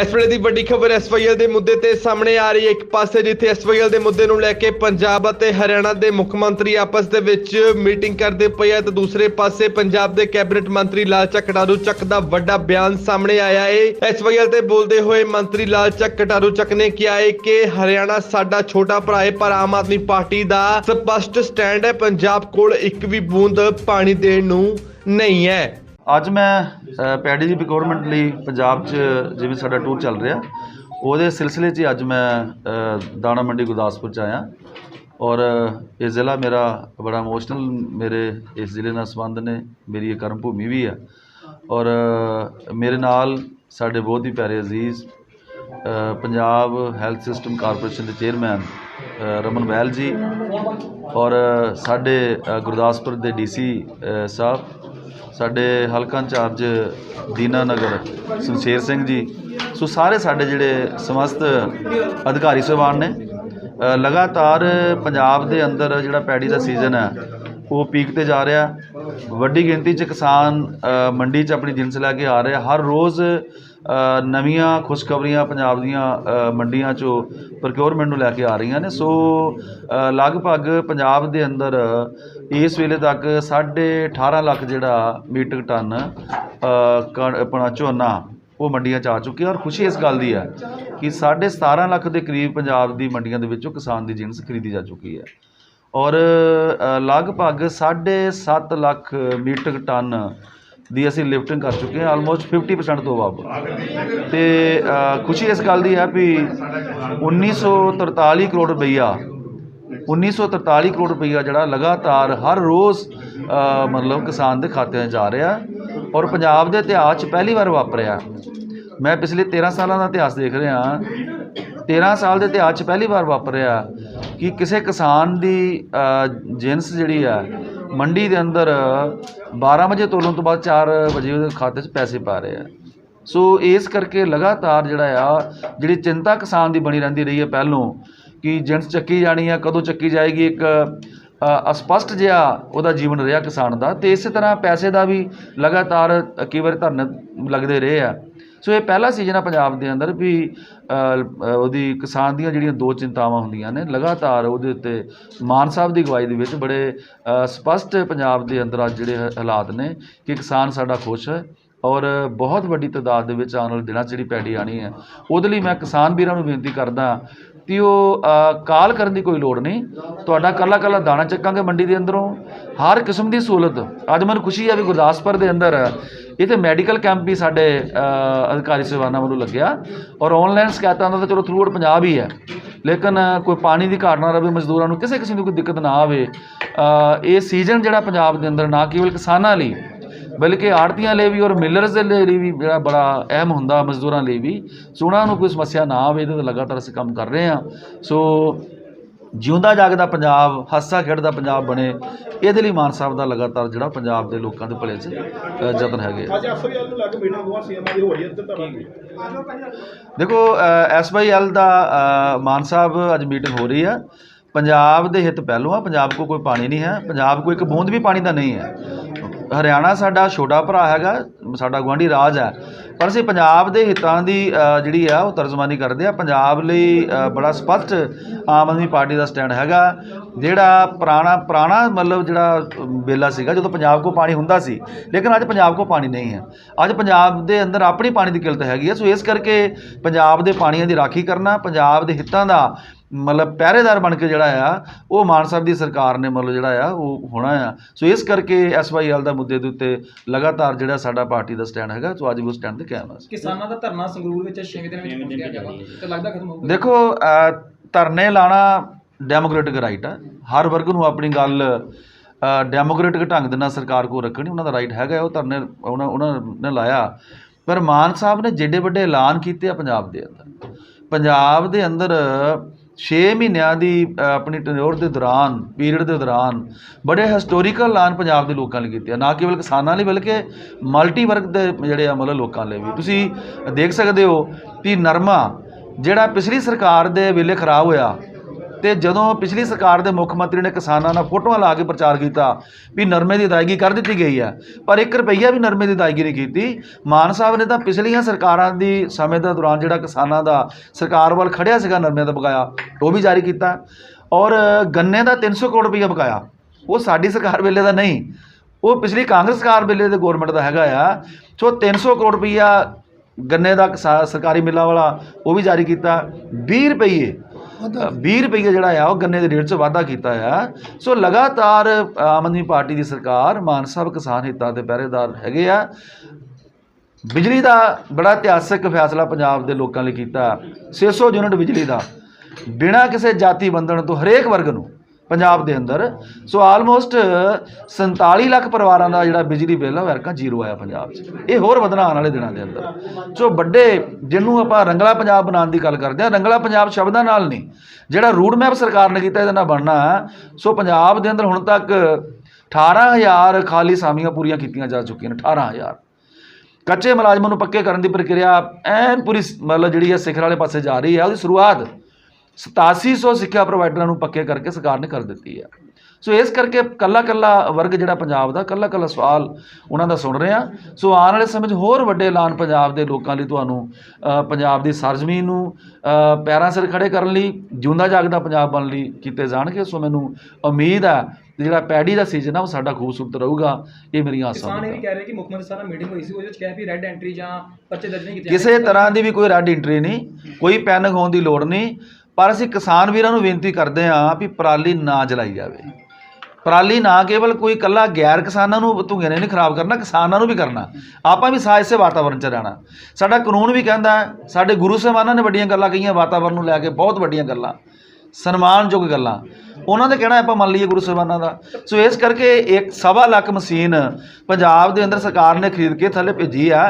ਇਸ ਵੇਲੇ ਦੀ ਵੱਡੀ ਖਬਰ ਐਸਵਾਈਐਲ ਦੇ ਮੁੱਦੇ ਤੇ ਸਾਹਮਣੇ ਆ ਰਹੀ ਹੈ। ਇੱਕ ਪਾਸੇ ਜਿੱਥੇ ਐਸਵਾਈਐਲ ਦੇ ਮੁੱਦੇ ਨੂੰ ਲੈ ਕੇ ਪੰਜਾਬ ਅਤੇ ਹਰਿਆਣਾ ਦੇ ਮੁੱਖ ਮੰਤਰੀ ਆਪਸ ਦੇ ਵਿੱਚ ਮੀਟਿੰਗ ਕਰਦੇ ਪਏ ਆ, ਤੇ ਦੂਸਰੇ ਪਾਸੇ ਪੰਜਾਬ ਦੇ ਕੈਬਨਿਟ ਮੰਤਰੀ ਲਾਲਚਾ ਕਟਾਰੂ ਚੱਕ ਦਾ ਵੱਡਾ ਬਿਆਨ ਸਾਹਮਣੇ ਆਇਆ ਹੈ ਐਸਵਾਈਐਲ ਤੇ ਬੋਲਦੇ ਹੋਏ ਮੰਤਰੀ ਲਾਲਚਾ ਕਟਾਰੂ ਚੱਕ ਨੇ ਕਿਹਾ ਹੈ ਕਿ ਹਰਿਆਣਾ ਸਾਡਾ ਛੋਟਾ ਭਰਾ ਹੈ ਪਰ ਆਮ ਆਦਮੀ ਪਾਰਟੀ ਦਾ ਸਪਸ਼ਟ ਸਟੈਂਡ ਹੈ। ਪੰਜਾਬ ਕੋਲ ਇੱਕ ਵੀ ਬੂੰਦ ਪਾਣੀ ਦੇਣ ਨੂੰ ਨਹੀਂ ਹੈ। ਅੱਜ ਮੈਂ ਪੈਡੀ ਦੀ ਰਿਕੁਆਇਰਮੈਂਟ ਲਈ ਪੰਜਾਬ 'ਚ ਜਿਵੇਂ ਸਾਡਾ ਟੂਰ ਚੱਲ ਰਿਹਾ, ਉਹਦੇ ਸਿਲਸਿਲੇ 'ਚ ਹੀ ਅੱਜ ਮੈਂ ਦਾਣਾ ਮੰਡੀ ਗੁਰਦਾਸਪੁਰ 'ਚ ਆਇਆ। ਔਰ ਇਹ ਜ਼ਿਲ੍ਹਾ ਮੇਰਾ ਬੜਾ ਇਮੋਸ਼ਨਲ ਮੇਰੇ ਇਸ ਜ਼ਿਲ੍ਹੇ ਨਾਲ ਸੰਬੰਧ ਨੇ, ਮੇਰੀ ਇਹ ਕਰਮ ਭੂਮੀ ਵੀ ਹੈ ਔਰ ਮੇਰੇ ਨਾਲ ਸਾਡੇ ਬਹੁਤ ਹੀ ਪਿਆਰੇ ਅਜ਼ੀਜ਼ ਪੰਜਾਬ ਹੈਲਥ ਸਿਸਟਮ ਕਾਰਪੋਰੇਸ਼ਨ ਦੇ ਚੇਅਰਮੈਨ ਰਮਨ ਬਹਿਲ ਜੀ। ਔਰ ਸਾਡੇ ਗੁਰਦਾਸਪੁਰ ਦੇ ਡੀਸੀ ਸਾਹਿਬ। ਸਾਡੇ ਹਲਕਾ ਇੰਚਾਰਜ ਦੀਨਾ ਨਗਰ ਸੁਖਸ਼ੇਰ ਸਿੰਘ ਜੀ। ਸੋ ਸਾਰੇ ਸਾਡੇ ਜਿਹੜੇ ਸਮਸਤ ਅਧਿਕਾਰੀ ਸਹਿਬਾਨ ਨੇ ਲਗਾਤਾਰ ਪੰਜਾਬ ਦੇ ਅੰਦਰ ਜਿਹੜਾ ਪੈੜੀ ਦਾ ਸੀਜ਼ਨ ਹੈ, ਉਹ ਪੀਕ ਤੇ ਜਾ ਰਿਹਾ। ਵੱਡੀ ਗਿਣਤੀ 'ਚ ਕਿਸਾਨ ਮੰਡੀ 'ਚ ਆਪਣੀ ਜਿੰਸ ਲੈ ਕੇ ਆ ਰਿਹਾ ਹਰ ਰੋਜ਼ ਨਵੀਆਂ ਖੁਸ਼ਖਬਰੀਆਂ ਪੰਜਾਬ ਦੀਆਂ ਮੰਡੀਆਂ 'ਚੋਂ ਪ੍ਰੋਕਿਉਰਮੈਂਟ ਨੂੰ ਲੈ ਕੇ ਆ ਰਹੀਆਂ ਨੇ। ਸੋ ਲਗਭਗ ਪੰਜਾਬ ਦੇ ਅੰਦਰ ਇਸ ਵੇਲੇ ਤੱਕ 18.5 ਲੱਖ ਜਿਹੜਾ ਮੀਟ੍ਰਿਕ ਟਨ ਅ, ਆਪਣਾ ਝੋਨਾ ਉਹ ਮੰਡੀਆਂ 'ਚ ਆ ਚੁੱਕਿਆ ਔਰ ਖੁਸ਼ੀ ਇਸ ਗੱਲ ਦੀ ਹੈ ਕਿ 17.5 ਲੱਖ ਦੇ ਕਰੀਬ ਪੰਜਾਬ ਦੀ ਮੰਡੀਆਂ ਦੇ ਵਿੱਚੋਂ ਕਿਸਾਨ ਦੀ ਜਿੰਸ ਖਰੀਦੀ ਜਾ ਚੁੱਕੀ ਹੈ। ਔਰ ਅ, ਲਗਭਗ 7.5 ਲੱਖ ਮੀਟ੍ਰਿਕ ਟਨ ਦੀ ਅਸੀਂ ਲਿਫਟਿੰਗ ਕਰ ਚੁੱਕੇ ਹਾਂ ਆਲਮੋਸਟ 50% ਤੋਂ ਵੱਧ। ਤੇ ਖੁਸ਼ੀ ਇਸ ਗੱਲ ਦੀ ਹੈ ਵੀ 1943 ਕਰੋੜ ਰੁਪਈਆ 1943 ਕਰੋੜ ਰੁਪਈਆ ਜਿਹੜਾ ਲਗਾਤਾਰ ਹਰ ਰੋਜ਼ ਮਤਲਬ ਕਿਸਾਨ ਦੇ ਖਾਤਿਆਂ 'ਚ ਜਾ ਰਿਹਾ ਔਰ ਪੰਜਾਬ ਦੇ ਇਤਿਹਾਸ 'ਚ ਪਹਿਲੀ ਵਾਰ ਵਾਪਰਿਆ। ਮੈਂ ਪਿਛਲੇ 13 ਸਾਲਾਂ ਦਾ ਇਤਿਹਾਸ ਦੇਖ ਰਿਹਾ 13 ਸਾਲ ਦੇ ਇਤਿਹਾਸ 'ਚ ਪਹਿਲੀ ਵਾਰ ਵਾਪਰਿਆ ਕਿ ਕਿਸੇ ਕਿਸਾਨ ਦੀ ਅ, ਜਿੰਸ ਜਿਹੜੀ ਆ ਮੰਡੀ ਦੇ ਅੰਦਰ 12 ਵਜੇ ਤੋਲਣ ਤੋਂ ਬਾਅਦ 4 ਵਜੇ ਉਹਦੇ ਖਾਤੇ 'ਚ ਪੈਸੇ ਪਾ ਰਹੇ ਆ। ਸੋ ਇਸ ਕਰਕੇ ਲਗਾਤਾਰ ਜਿਹੜਾ ਆ, ਜਿਹੜੀ ਚਿੰਤਾ ਕਿਸਾਨ ਦੀ ਬਣੀ ਰਹਿੰਦੀ ਰਹੀ ਹੈ ਪਹਿਲੋਂ, ਕਿ ਜਿੰਸ ਚੱਕੀ ਜਾਣੀ ਆ, ਕਦੋਂ ਚੱਕੀ ਜਾਏਗੀ ਇੱਕ ਅਸਪਸ਼ਟ ਜਿਹਾ ਉਹਦਾ ਜੀਵਨ ਰਿਹਾ ਕਿਸਾਨ ਦਾ ਤੇ ਇਸੇ ਤਰ੍ਹਾਂ ਪੈਸੇ ਦਾ ਵੀ ਲਗਾਤਾਰ ਕਈ ਵਾਰ ਧਰਨ ਲੱਗਦੇ ਰਹੇ ਆ। ਸੋ ਇਹ ਪਹਿਲਾ ਸੀਜ਼ਨ ਆ ਪੰਜਾਬ ਦੇ ਅੰਦਰ ਵੀ ਉਹਦੀ ਕਿਸਾਨ ਦੀਆਂ ਜਿਹੜੀਆਂ ਦੋ ਚਿੰਤਾਵਾਂ ਹੁੰਦੀਆਂ ਨੇ ਲਗਾਤਾਰ ਉਹਦੇ ਉੱਤੇ ਮਾਨ ਸਾਹਿਬ ਦੀ ਅਗਵਾਈ ਦੇ ਵਿੱਚ ਬੜੇ ਅ, ਸਪਸ਼ਟ ਪੰਜਾਬ ਦੇ ਅੰਦਰ ਅੱਜ ਜਿਹੜੇ ਹਾਲਾਤ ਨੇ ਕਿ ਕਿਸਾਨ ਸਾਡਾ ਖੁਸ਼ ਹੈ ਔਰ ਬਹੁਤ ਵੱਡੀ ਤਾਦਾਦ ਦੇ ਵਿੱਚ ਆਉਣ ਵਾਲੇ ਦਿਨਾਂ 'ਚ ਜਿਹੜੀ ਪੈੜੀ ਆਣੀ ਹੈ ਉਹਦੇ ਲਈ ਮੈਂ ਕਿਸਾਨ ਵੀਰਾਂ ਨੂੰ ਬੇਨਤੀ ਕਰਦਾ ਕਿ ਉਹ ਕਾਲ ਕਰਨ ਦੀ ਕੋਈ ਲੋੜ ਨਹੀਂ। ਤੁਹਾਡਾ ਕੱਲਾ ਕੱਲਾ ਦਾਣਾ ਚੱਕਾਂਗੇ ਮੰਡੀ ਦੇ ਅੰਦਰੋਂ। ਹਰ ਕਿਸਮ ਦੀ ਸਹੂਲਤ। ਅੱਜ ਮੈਨੂੰ ਖੁਸ਼ੀ ਹੈ ਵੀ ਗੁਰਦਾਸਪੁਰ ਦੇ ਅੰਦਰ ਇੱਥੇ ਮੈਡੀਕਲ ਕੈਂਪ ਵੀ ਸਾਡੇ ਅਧਿਕਾਰੀ ਸੇਵਾਨਾਂ ਵੱਲੋਂ ਲੱਗਿਆ। ਔਰ ਆਨਲਾਈਨ ਸ਼ਿਕਾਇਤਾਂ ਦਾ ਤਾਂ ਚਲੋ ਥਰੂਆਊਟ ਪੰਜਾਬ ਹੀ ਹੈ। ਲੇਕਿਨ ਕੋਈ ਪਾਣੀ ਦੀ ਘਾਟ ਨਾ ਰਵੇ, ਮਜ਼ਦੂਰਾਂ ਨੂੰ ਕਿਸੇ ਕਿਸਮ ਦੀ ਕੋਈ ਦਿੱਕਤ ਨਾ ਆਵੇ। ਇਹ ਸੀਜ਼ਨ ਜਿਹੜਾ ਪੰਜਾਬ ਦੇ ਅੰਦਰ ਨਾ ਕੇਵਲ ਕਿਸਾਨਾਂ ਲਈ ਬਲਕਿ ਆੜਤੀਆਂ ਲਈ ਵੀ ਔਰ ਮਿਲਰਸ ਦੇ ਲਈ ਵੀ ਜਿਹੜਾ ਬੜਾ ਅਹਿਮ ਹੁੰਦਾ ਮਜ਼ਦੂਰਾਂ ਲਈ ਵੀ। ਸੋ ਉਹਨਾਂ ਨੂੰ ਕੋਈ ਸਮੱਸਿਆ ਨਾ ਆਵੇ ਇਹਦੇ ਤੇ ਲਗਾਤਾਰ ਅਸੀਂ ਕੰਮ ਕਰ ਰਹੇ ਹਾਂ। ਸੋ ਜਿਉਂਦਾ ਜਾਗਦਾ ਪੰਜਾਬ ਹਾਸਾ ਖੇਡਦਾ ਪੰਜਾਬ ਬਣੇ ਇਹਦੇ ਲਈ ਮਾਨ ਸਾਹਿਬ ਦਾ ਲਗਾਤਾਰ ਜਿਹੜਾ ਪੰਜਾਬ ਦੇ ਲੋਕਾਂ ਦੇ ਭਲੇ 'ਚ ਯਤਨ ਹੈਗੇ ਦੇਖੋ ਐਸਵਾਈਐਲ ਦਾ ਮਾਨ ਸਾਹਿਬ ਅੱਜ ਮੀਟਿੰਗ ਹੋ ਰਹੀ ਹੈ ਪੰਜਾਬ ਦੇ ਹਿੱਤ ਪਹਿਲੋਂ ਆ ਪੰਜਾਬ ਕੋ ਕੋਈ ਪਾਣੀ ਨਹੀਂ ਹੈ ਪੰਜਾਬ ਕੋ ਇੱਕ ਬੂੰਦ ਵੀ ਪਾਣੀ ਦਾ ਨਹੀਂ ਹੈ। ਹਰਿਆਣਾ ਸਾਡਾ ਛੋਟਾ ਭਰਾ ਹੈਗਾ, ਸਾਡਾ ਗੁਆਂਢੀ ਰਾਜ ਹੈ। ਪਰ ਅਸੀਂ ਪੰਜਾਬ ਦੇ ਹਿੱਤਾਂ ਦੀ ਜਿਹੜੀ ਆ, ਉਹ ਤਰਜਮਾਨੀ ਕਰਦੇ ਆ। ਪੰਜਾਬ ਲਈ ਬੜਾ ਸਪਸ਼ਟ ਆਮ ਆਦਮੀ ਪਾਰਟੀ ਦਾ ਸਟੈਂਡ ਹੈਗਾ। ਜਿਹੜਾ ਪੁਰਾਣਾ ਪੁਰਾਣਾ ਮਤਲਬ ਜਿਹੜਾ ਵੇਲਾ ਸੀਗਾ, ਜਦੋਂ ਪੰਜਾਬ ਕੋ ਪਾਣੀ ਹੁੰਦਾ ਸੀ। ਲੇਕਿਨ ਅੱਜ ਪੰਜਾਬ ਕੋ ਪਾਣੀ ਨਹੀਂ ਹੈ। ਅੱਜ ਪੰਜਾਬ ਦੇ ਅੰਦਰ ਆਪਣੀ ਪਾਣੀ ਦੀ ਕਿਲਤ ਹੈਗੀ ਹੈ ਸੋ ਇਸ ਕਰਕੇ ਪੰਜਾਬ ਦੇ ਪਾਣੀਆਂ ਦੀ ਰਾਖੀ ਕਰਨਾ, ਪੰਜਾਬ ਦੇ ਹਿੱਤਾਂ ਦਾ ਮਤਲਬ ਪਹਿਰੇਦਾਰ ਬਣ ਕੇ ਜਿਹੜਾ ਆ ਉਹ ਮਾਨ ਸਾਹਿਬ ਦੀ ਸਰਕਾਰ ਨੇ ਮਤਲਬ ਜਿਹੜਾ ਆ ਉਹ ਹੋਣਾ ਆ। ਸੋ ਇਸ ਕਰਕੇ ਐਸਵਾਈਐਲ ਦਾ ਮੁੱਦੇ ਦੇ ਉੱਤੇ ਲਗਾਤਾਰ ਜਿਹੜਾ ਸਾਡਾ ਪਾਰਟੀ ਦਾ ਸਟੈਂਡ ਹੈਗਾ ਸੋ ਅੱਜ ਵੀ ਉਹ ਸਟੈਂਡ ਤੇ ਕਾਇਮ ਆ। ਕਿਸਾਨਾਂ ਦਾ ਧਰਨਾ ਸੰਗਰੂਰ ਵਿੱਚ 6 ਦਿਨਾਂ ਵਿੱਚ ਪਹੁੰਚ ਗਿਆ ਜਾਵਾ। ਤੇ ਲੱਗਦਾ ਖਤਮ ਹੋਊਗਾ। ਦੇਖੋ ਧਰਨੇ ਲਾਣਾ ਡੈਮੋਕ੍ਰੈਟਿਕ ਰਾਈਟ ਆ। ਹਰ ਵਰਗ ਨੂੰ ਆਪਣੀ ਗੱਲ ਡੈਮੋਕ੍ਰੈਟਿਕ ਢੰਗ ਦੇ ਨਾਲ ਸਰਕਾਰ ਕੋਲ ਰੱਖਣੀ ਉਹਨਾਂ ਦਾ ਰਾਈਟ ਹੈਗਾ ਉਹ ਧਰਨੇ ਉਹਨਾਂ ਉਹਨਾਂ ਨੇ ਲਾਇਆ। ਪਰ ਮਾਨ ਸਾਹਿਬ ਨੇ ਜਿੱਡੇ ਵੱਡੇ ਐਲਾਨ ਕੀਤੇ ਆ ਪੰਜਾਬ ਦੇ ਅੰਦਰ। ਪੰਜਾਬ ਦੇ ਅੰਦਰ 6 ਮਹੀਨਿਆਂ ਦੀ ਆਪਣੀ ਟੈਨਿਓਰ ਦੇ ਦੌਰਾਨ ਪੀਰੀਅਡ ਦੇ ਦੌਰਾਨ ਬੜੇ ਹਿਸਟੋਰੀਕਲ ਐਲਾਨ ਪੰਜਾਬ ਦੇ ਲੋਕਾਂ ਲਈ ਕੀਤੇ ਆ। ਨਾ ਕੇਵਲ ਕਿਸਾਨਾਂ ਲਈ ਬਲਕਿ ਮਲਟੀ ਵਰਗ ਦੇ ਜਿਹੜੇ ਆ, ਮਤਲਬ ਲੋਕਾਂ ਲਈ ਵੀ। ਤੁਸੀਂ ਦੇਖ ਸਕਦੇ ਹੋ ਕਿ ਨਰਮਾ ਜਿਹੜਾ ਪਿਛਲੀ ਸਰਕਾਰ ਦੇ ਵੇਲੇ ਖਰਾਬ ਹੋਇਆ ਤੇ ਜਦੋਂ ਪਿਛਲੀ ਸਰਕਾਰ ਦੇ ਮੁੱਖ ਮੰਤਰੀ ਨੇ ਕਿਸਾਨਾਂ ਨਾਲ ਫੋਟੋਆਂ ਲਾ ਕੇ ਪ੍ਰਚਾਰ ਕੀਤਾ ਵੀ ਨਰਮੇ ਦੀ ਅਦਾਇਗੀ ਕਰ ਦਿੱਤੀ ਗਈ ਹੈ, ਪਰ 1 ਰੁਪਈਆ ਵੀ ਨਰਮੇ ਦੀ ਅਦਾਇਗੀ ਨਹੀਂ ਕੀਤੀ। ਮਾਨ ਸਾਹਿਬ ਨੇ ਤਾਂ ਪਿਛਲੀਆਂ ਸਰਕਾਰਾਂ ਦੀ ਸਮੇਂ ਦੇ ਦੌਰਾਨ ਜਿਹੜਾ ਕਿਸਾਨਾਂ ਦਾ ਸਰਕਾਰ ਵੱਲ ਖੜਿਆ ਸੀਗਾ ਨਰਮੇ ਦਾ ਬਕਾਇਆ, ਉਹ ਵੀ ਜਾਰੀ ਕੀਤਾ ਔਰ ਗੰਨੇ ਦਾ 300 ਕਰੋੜ ਰੁਪਈਆ ਬਕਾਇਆ। ਉਹ ਸਾਡੀ ਸਰਕਾਰ ਵੇਲੇ ਦਾ ਨਹੀਂ, ਉਹ ਪਿਛਲੀ ਕਾਂਗਰਸ ਸਰਕਾਰ ਵੇਲੇ ਦੇ ਗਵਰਨਮੈਂਟ ਦਾ ਹੈਗਾ ਆ। ਸੋ 300 ਕਰੋੜ ਰੁਪਈਆ ਗੰਨੇ ਦਾ ਕਿਸਾ- ਸਰਕਾਰੀ ਮਿੱਲਾਂ ਵਾਲਾ ਉਹ ਵੀ ਜਾਰੀ ਕੀਤਾ। 20 ਰੁਪਈਏ 20 ਰੁਪਈਏ ਜਿਹੜਾ ਆ ਉਹ ਗੰਨੇ ਦੇ ਰੇਟ 'ਚ ਵਾਧਾ ਕੀਤਾ ਆ। ਸੋ ਲਗਾਤਾਰ ਆਮ ਆਦਮੀ ਪਾਰਟੀ ਦੀ ਸਰਕਾਰ ਮਾਨ ਸਾਹਿਬ ਕਿਸਾਨ ਹਿੱਤਾਂ ਦੇ ਪਹਿਰੇਦਾਰ ਹੈਗੇ ਆ। ਬਿਜਲੀ ਦਾ ਬੜਾ ਇਤਿਹਾਸਕ ਫੈਸਲਾ ਪੰਜਾਬ ਦੇ ਲੋਕਾਂ ਲਈ ਕੀਤਾ। 600 ਯੂਨਿਟ ਬਿਜਲੀ ਦਾ। ਬਿਨਾਂ ਕਿਸੇ ਜਾਤੀ ਬੰਧਨ ਤੋਂ ਹਰੇਕ ਵਰਗ ਨੂੰ ਪੰਜਾਬ ਦੇ ਅੰਦਰ। ਸੋ ਆਲਮੋਸਟ 47 ਲੱਖ ਪਰਿਵਾਰਾਂ ਦਾ ਜਿਹੜਾ ਬਿਜਲੀ ਬਿੱਲ ਆ, ਉਹ ਜ਼ੀਰੋ ਆਇਆ ਪੰਜਾਬ 'ਚ। ਇਹ ਹੋਰ ਵਧਣਾ ਆਉਣ ਵਾਲੇ ਦਿਨਾਂ ਦੇ ਅੰਦਰ। ਸੋ ਵੱਡੇ ਜਿਹਨੂੰ ਆਪਾਂ ਰੰਗਲਾ ਪੰਜਾਬ ਬਣਾਉਣ ਦੀ ਗੱਲ ਕਰਦੇ ਆ ਰੰਗਲਾ ਪੰਜਾਬ ਸ਼ਬਦਾਂ ਨਾਲ ਨਹੀਂ। ਜਿਹੜਾ ਰੂਟ ਮੈਪ ਸਰਕਾਰ ਨੇ ਕੀਤਾ, ਇਹਦੇ ਨਾਲ ਬਣਨਾ ਸੋ ਪੰਜਾਬ ਦੇ ਅੰਦਰ ਹੁਣ ਤੱਕ 18000 ਖਾਲੀ ਸਾਮੀਆਂ ਪੂਰੀਆਂ ਕੀਤੀਆਂ ਜਾ ਚੁੱਕੀਆਂ ਨੇ 18000 ਕੱਚੇ ਮੁਲਾਜ਼ਮਾਂ ਨੂੰ ਪੱਕੇ ਕਰਨ ਦੀ ਪ੍ਰਕਿਰਿਆ ਐਨ ਪੂਰੀ ਮਤਲਬ ਜਿਹੜੀ ਹੈ ਸਿਖਰ ਵਾਲੇ ਪਾਸੇ ਜਾ ਰਹੀ ਹੈ ਉਹਦੀ ਸ਼ੁਰੂਆਤ 8700 ਸਿੱਖਿਆ ਪ੍ਰੋਵਾਈਡਰਾਂ ਨੂੰ ਪੱਕੇ ਕਰਕੇ ਸਰਕਾਰ ਨੇ ਕਰ ਦਿੱਤੀ ਹੈ ਸੋ ਇਸ ਕਰਕੇ ਕੱਲਾ ਕੱਲਾ ਵਰਗ ਜਿਹੜਾ ਪੰਜਾਬ ਦਾ ਕੱਲਾ ਕੱਲਾ ਸਵਾਲ ਉਹਨਾਂ ਦਾ ਸੁਣ ਰਹੇ ਆ। ਸੋ ਆਉਣ ਵਾਲੇ ਸਮੇਂ 'ਚ ਹੋਰ ਵੱਡੇ ਐਲਾਨ ਪੰਜਾਬ ਦੇ ਲੋਕਾਂ ਲਈ ਤੁਹਾਨੂੰ ਪੰਜਾਬ ਦੀ ਸਰਜ਼ਮੀਨ ਨੂੰ ਪੈਰਾਂ ਸਿਰ ਖੜੇ ਕਰਨ ਲਈ ਜਿਉਂਦਾ ਜਾਗਦਾ ਪੰਜਾਬ ਬਣਨ ਲਈ ਕੀਤੇ ਜਾਣਗੇ। ਸੋ ਮੈਨੂੰ ਉਮੀਦ ਹੈ ਕਿ ਜਿਹੜਾ ਪੈਡੀ ਦਾ ਸੀਜ਼ਨ ਆ ਉਹ ਸਾਡਾ ਖੂਬਸੂਰਤ ਰਹੂਗਾ। ਇਹ ਮੇਰੀਆਂ ਆਸਾਂ ਕਿਸਾਨ ਇਹ ਵੀ ਕਹਿ ਰਹੇ ਕਿ ਮੁੱਖ ਮੰਤਰੀ ਸਾਹਿਬ ਨਾਲ ਮੀਟਿੰਗ ਹੋਈ ਸੀ ਉਹਦੇ ਵਿੱਚ ਕਿਹਾ ਵੀ ਰੈੱਡ ਐਂਟਰੀ ਜਾਂ ਪਰਚੇ ਦਰਜ ਨਹੀਂ ਕੀਤੇ ਕਿਸੇ ਤਰ੍ਹਾਂ ਦੀ ਵੀ ਕੋਈ ਰੈਡ ਐਂਟਰੀ ਨਹੀਂ ਕੋਈ ਪੈਨਿਕ ਹੋਣ ਦੀ ਲੋੜ ਨਹੀਂ। ਪਰ ਅਸੀਂ ਕਿਸਾਨ ਵੀਰਾਂ ਨੂੰ ਬੇਨਤੀ ਕਰਦੇ ਹਾਂ ਵੀ ਪਰਾਲੀ ਨਾ ਜਲਾਈ ਜਾਵੇ। ਪਰਾਲੀ ਨਾ ਕੇਵਲ ਕੋਈ ਇਕੱਲਾ ਗੈਰ ਕਿਸਾਨਾਂ ਨੂੰ ਧੂਏ ਨੇ ਨਹੀਂ ਖਰਾਬ ਕਰਨਾ, ਕਿਸਾਨਾਂ ਨੂੰ ਵੀ ਕਰਨਾ। ਆਪਾਂ ਵੀ ਸਾਇ ਇਸੇ ਵਾਤਾਵਰਣ 'ਚ ਰਹਿਣਾ। ਸਾਡਾ ਕਾਨੂੰਨ ਵੀ ਕਹਿੰਦਾ ਸਾਡੇ ਗੁਰੂ ਸਾਹਿਬਾਨਾਂ ਨੇ ਵੱਡੀਆਂ ਗੱਲਾਂ ਕਹੀਆਂ ਵਾਤਾਵਰਣ ਨੂੰ ਲੈ ਕੇ ਬਹੁਤ ਵੱਡੀਆਂ ਗੱਲਾਂ, ਸਨਮਾਨਯੋਗ ਗੱਲਾਂ। ਉਹਨਾਂ ਦੇ ਕਹਿਣਾ ਆਪਾਂ ਮੰਨ ਲਈਏ ਗੁਰੂ ਸਾਹਿਬਾਨਾਂ ਦਾ? ਸੋ ਇਸ ਕਰਕੇ ਇੱਕ ਸਵਾ ਲੱਖ ਮਸ਼ੀਨ ਪੰਜਾਬ ਦੇ ਅੰਦਰ ਸਰਕਾਰ ਨੇ ਖਰੀਦ ਕੇ ਥੱਲੇ ਭੇਜੀ ਆ।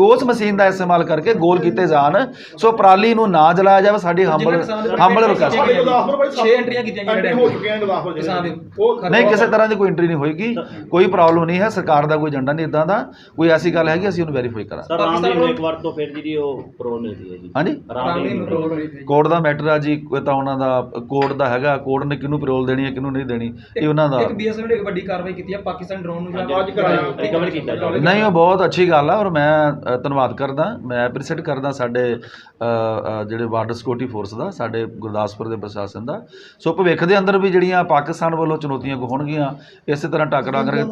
ਉਸ ਮਸ਼ੀਨ ਦਾ ਇਸਤੇਮਾਲ ਕਰਕੇ ਗੋਲ ਕੀਤੇ ਜਾਣ। ਸੋ ਪਰਾਲੀ ਨੂੰ ਨਾ ਜਲਾਇਆ ਜਾਵੇ ਸਾਡੀ ਹੰਬਲ ਹੰਬਲ ਰਿਕਵੈਸਟ ਛੇ ਐਂਟਰੀਆਂ ਕੀਤੀਆਂ ਗਈਆਂ ਹੋ ਚੁੱਕੀਆਂ ਗੁਰਦਾਸਪੁਰ ਜ਼ਿਲ੍ਹੇ ਨਹੀਂ ਕਿਸੇ ਤਰ੍ਹਾਂ ਦੀ ਕੋਈ ਐਂਟਰੀ ਨਹੀਂ ਹੋਏਗੀ। ਕੋਈ ਪ੍ਰੋਬਲਮ ਨਹੀਂ ਹੈ ਸਰਕਾਰ ਦਾ ਕੋਈ ਏਜੰਡਾ ਨਹੀਂ ਇਦਾਂ ਦਾ। ਕੋਈ ਐਸੀ ਗੱਲ ਹੈਗੀ ਅਸੀਂ ਉਹਨੂੰ ਵੈਰੀਫਾਈ ਕਰਾਂਗੇ। ਸਰ ਰਾਮਦੀਨ ਨੂੰ ਇੱਕ ਵਾਰ ਤੋਂ ਫਿਰ ਜਿਹੜੀ ਉਹ ਪ੍ਰੋ ਮਿਲਦੀ ਹੈ ਜੀ। ਹਾਂਜੀ? ਨੂੰ ਰਾਮਦੀਨ ਪ੍ਰੋਲ ਹੋਈ ਸੀ ਕੋਰਟ ਦਾ ਮੈਟਰ ਆ ਜੀ ਤਾਂ ਉਹਨਾਂ ਦਾ ਕੋਰਟ ਦਾ ਹੈਗਾ ਕੋਰਟ ਨੇ ਕਿਹਨੂੰ ਪੈਰੋਲ ਦੇਣੀ ਹੈ ਕਿਹਨੂੰ ਨਹੀਂ ਦੇਣੀ ਇਹ ਉਹਨਾਂ ਦਾ। ਇੱਕ ਬੀਐਸਐਫ ਨੇ ਇੱਕ ਵੱਡੀ ਕਾਰਵਾਈ ਕੀਤੀ ਹੈ ਪਾਕਿਸਤਾਨ ਡਰੋਨ ਨੂੰ ਅੱਜ ਕਰਾਇਆ। ਰਿਕਵਰ ਕੀਤਾ ਨਹੀਂ ਉਹ ਬਹੁਤ ਅੱਛੀ ਗੱਲ ਆ ਔਰ ਮੈਂ ਧੰਨਵਾਦ ਕਰਦਾ ਮੈਂ ਐਪਰੀਸ਼ੀਏਟ ਕਰਦਾ ਸਾਡੇ ਜਿਹੜੇ ਬਾਰਡਰ ਸਿਕਿਉਰਿਟੀ ਫੋਰਸ ਦਾ ਸਾਡੇ ਗੁਰਦਾਸਪੁਰ ਦੇ ਪ੍ਰਸ਼ਾਸਨ ਦਾ। ਸੋ ਭਵਿੱਖ ਦੇ ਅੰਦਰ ਵੀ ਜਿਹੜੀਆਂ ਪਾਕਿਸਤਾਨ ਵੱਲੋਂ ਚੁਣੌਤੀਆਂ ਹੋਣਗੀਆਂ ਇਸੇ ਤਰ੍ਹਾਂ ਟੱਕਰਾਂ ਕਰਕੇ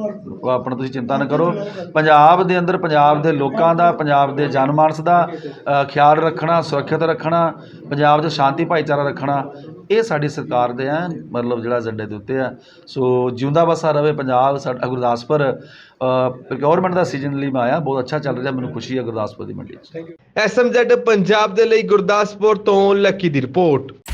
ਆਪਣਾ ਤੁਸੀਂ ਚਿੰਤਾ ਨਾ ਕਰੋ। ਪੰਜਾਬ ਦੇ ਅੰਦਰ ਪੰਜਾਬ ਦੇ ਲੋਕਾਂ ਦਾ ਪੰਜਾਬ ਦੇ ਜਨਮਾਨਸ ਦਾ ਖਿਆਲ ਰੱਖਣਾ ਸੁਰੱਖਿਅਤ ਰੱਖਣਾ ਪੰਜਾਬ 'ਚ ਸ਼ਾਂਤੀ ਭਾਈਚਾਰਾ ਰੱਖਣਾ ਇਹ ਸਾਡੀ ਸਰਕਾਰ ਦੇ ਐਨ ਮਤਲਬ ਜਿਹੜਾ ਏਜੰਡੇ ਦੇ ਉੱਤੇ ਆ। ਸੋ ਜਿਉਂਦਾ ਵਸਾ ਰਵੇ ਪੰਜਾਬ, ਸਾਡਾ ਗੁਰਦਾਸਪੁਰ ਪ੍ਰੋਕਿਉਰਮੈਂਟ ਦਾ ਸੀਜ਼ਨ ਲਈ ਮੈਂ ਆਇਆ, ਬਹੁਤ ਅੱਛਾ ਚੱਲ ਰਿਹਾ, ਮੈਨੂੰ ਖੁਸ਼ੀ ਹੈ ਗੁਰਦਾਸਪੁਰ ਦੀ ਮੰਡੀ 'ਚ। ਐਸਐਮਜ਼ੈਡ ਪੰਜਾਬ ਦੇ ਲਈ ਗੁਰਦਾਸਪੁਰ ਤੋਂ ਲੱਕੀ ਦੀ ਰਿਪੋਰਟ।